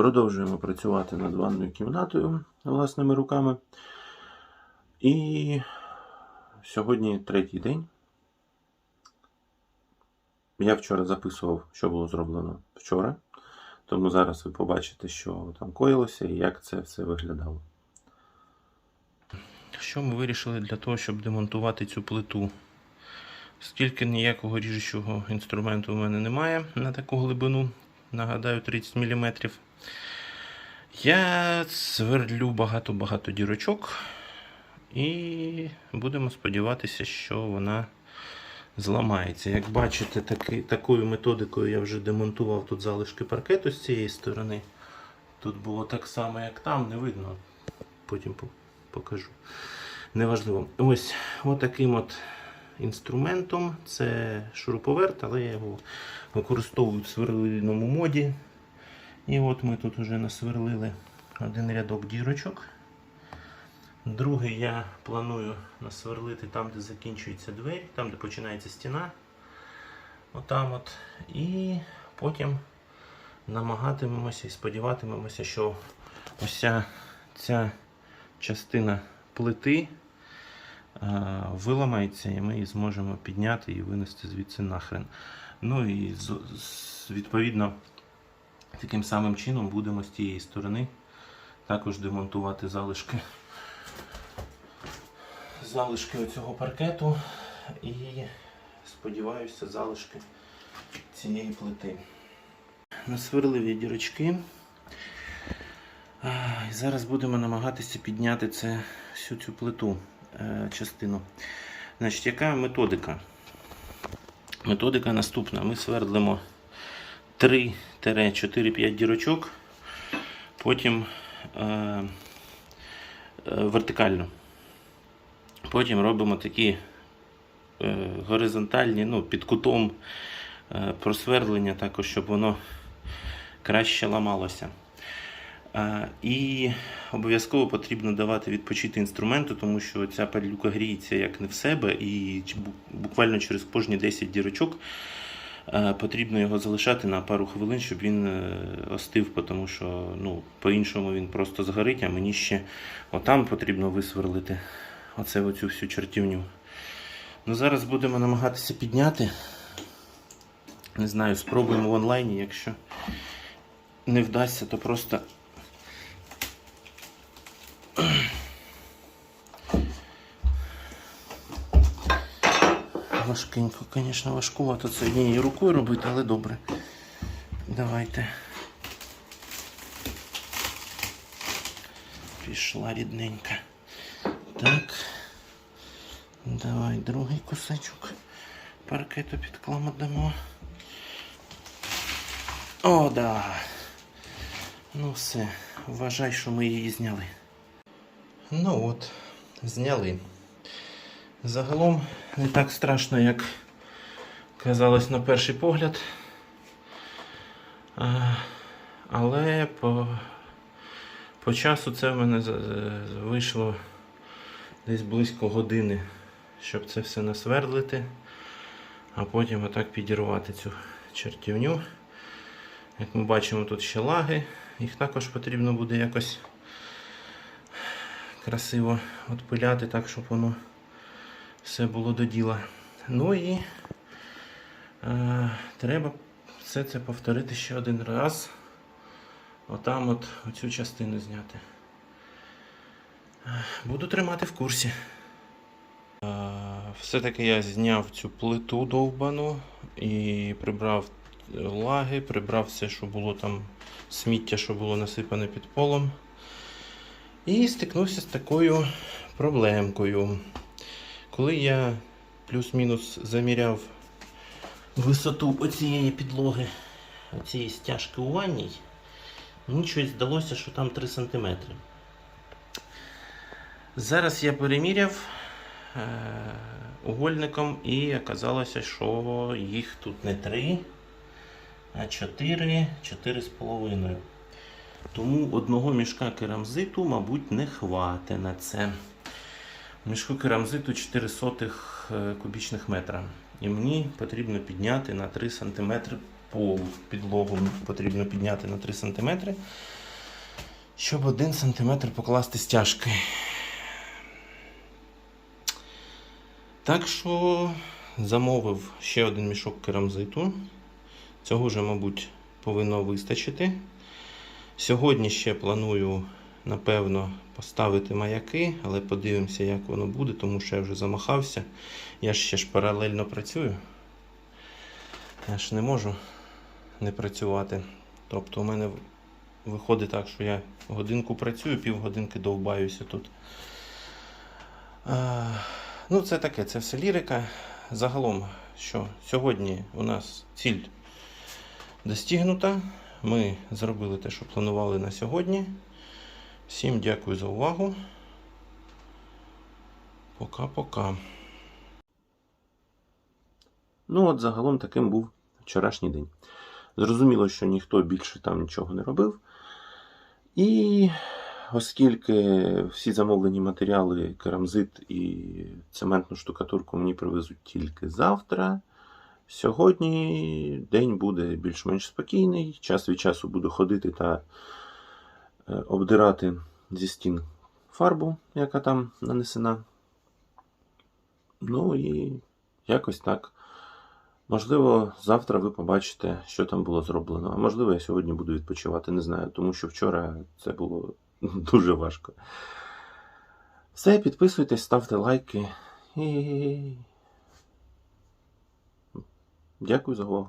Продовжуємо працювати над ванною кімнатою власними руками. І сьогодні третій день. Я вчора записував, що було зроблено вчора. Тому зараз ви побачите, що там коїлося і як це все виглядало. Що ми вирішили для того, щоб демонтувати цю плиту? Оскільки ніякого ріжучого інструменту в мене немає на таку глибину, нагадаю, 30 мм. Я сверлю багато-багато дірочок і будемо сподіватися, що вона зламається. Як бачите, таки, такою методикою я вже демонтував тут залишки паркету з цієї сторони. Тут було так само, як там, не видно. Потім покажу. Неважливо. Ось отаким от інструментом. Це шуруповерт, але я його використовую в сверлильному моді. І от ми тут вже насверлили один рядок дірочок. Другий я планую насверлити там, де закінчується двері, там, де починається стіна. Отам от. І потім намагатимемося і сподіватимемося, що ось ця, частина плити виламається, і ми її зможемо підняти і винести звідси нахрен. Ну і відповідно таким самим чином будемо з тієї сторони також демонтувати залишки залишки оцього паркету і сподіваюся залишки цієї плити. Насверлив я дірочки. І Зараз будемо намагатися підняти це, всю цю плиту е, частину. Значить, яка методика? Методика наступна. Ми свердлимо 3-4-5 дірочок, потім е, е, вертикально. Потім робимо такі е, горизонтальні, ну, під кутом е, просвердлення, також, щоб воно краще ламалося. Е, і обов'язково потрібно давати відпочити інструменту, тому що ця падлюка гріється як не в себе, і буквально через кожні 10 дірочок потрібно його залишати на пару хвилин, щоб він е, остив, тому що ну, по-іншому він просто згорить, а мені ще отам потрібно висверлити оце оцю всю чертівню. Ну, зараз будемо намагатися підняти. Не знаю, спробуємо в онлайні, якщо не вдасться, то просто. Важкенько, звісно, важкувато це однією рукою робити, але добре. Давайте. Пішла рідненька. Так. Давай другий кусочок паркету підкладемо. О, да. Ну все, вважай, що ми її зняли. Ну от, зняли. Загалом не так страшно, як казалось на перший погляд. Але по, по часу це в мене вийшло десь близько години, щоб це все насвердлити, а потім отак підірвати цю чертівню. Як ми бачимо, тут ще лаги, їх також потрібно буде якось красиво відпиляти, так, щоб воно все було до діла. Ну і е, треба все це повторити ще один раз. Отам от оцю частину зняти. Буду тримати в курсі. Е, Все-таки я зняв цю плиту довбану і прибрав лаги, прибрав все, що було там, сміття, що було насипане під полом. І стикнувся з такою проблемкою. Коли я плюс-мінус заміряв висоту оцієї підлоги, оцієї стяжки у ванній, мені щось здалося, що там 3 см. Зараз я переміряв е, угольником і оказалося, що їх тут не 3, а 4, 4,5. Тому одного мішка керамзиту, мабуть, не хватить на це. Мішку керамзиту 4 сотих е, кубічних метра. І мені потрібно підняти на 3 см пол, підлогу потрібно підняти на 3 см, щоб 1 см покласти стяжки. Так що замовив ще один мішок керамзиту. Цього вже, мабуть, повинно вистачити. Сьогодні ще планую, напевно, поставити маяки, але подивимося, як воно буде, тому що я вже замахався. Я ще ж паралельно працюю. Я ж не можу не працювати. Тобто у мене виходить так, що я годинку працюю, півгодинки довбаюся тут. А, ну, це таке, це все лірика. Загалом, що сьогодні у нас ціль достигнута. Ми зробили те, що планували на сьогодні. Всім дякую за увагу. Пока-пока. Ну, от загалом таким був вчорашній день. Зрозуміло, що ніхто більше там нічого не робив. І оскільки всі замовлені матеріали, керамзит і цементну штукатурку мені привезуть тільки завтра. Сьогодні день буде більш-менш спокійний. Час від часу буду ходити та обдирати зі стін фарбу, яка там нанесена. Ну і якось так. Можливо, завтра ви побачите, що там було зроблено. А можливо, я сьогодні буду відпочивати, не знаю, тому що вчора це було дуже важко. Все, підписуйтесь, ставте лайки і. Дякую за увагу.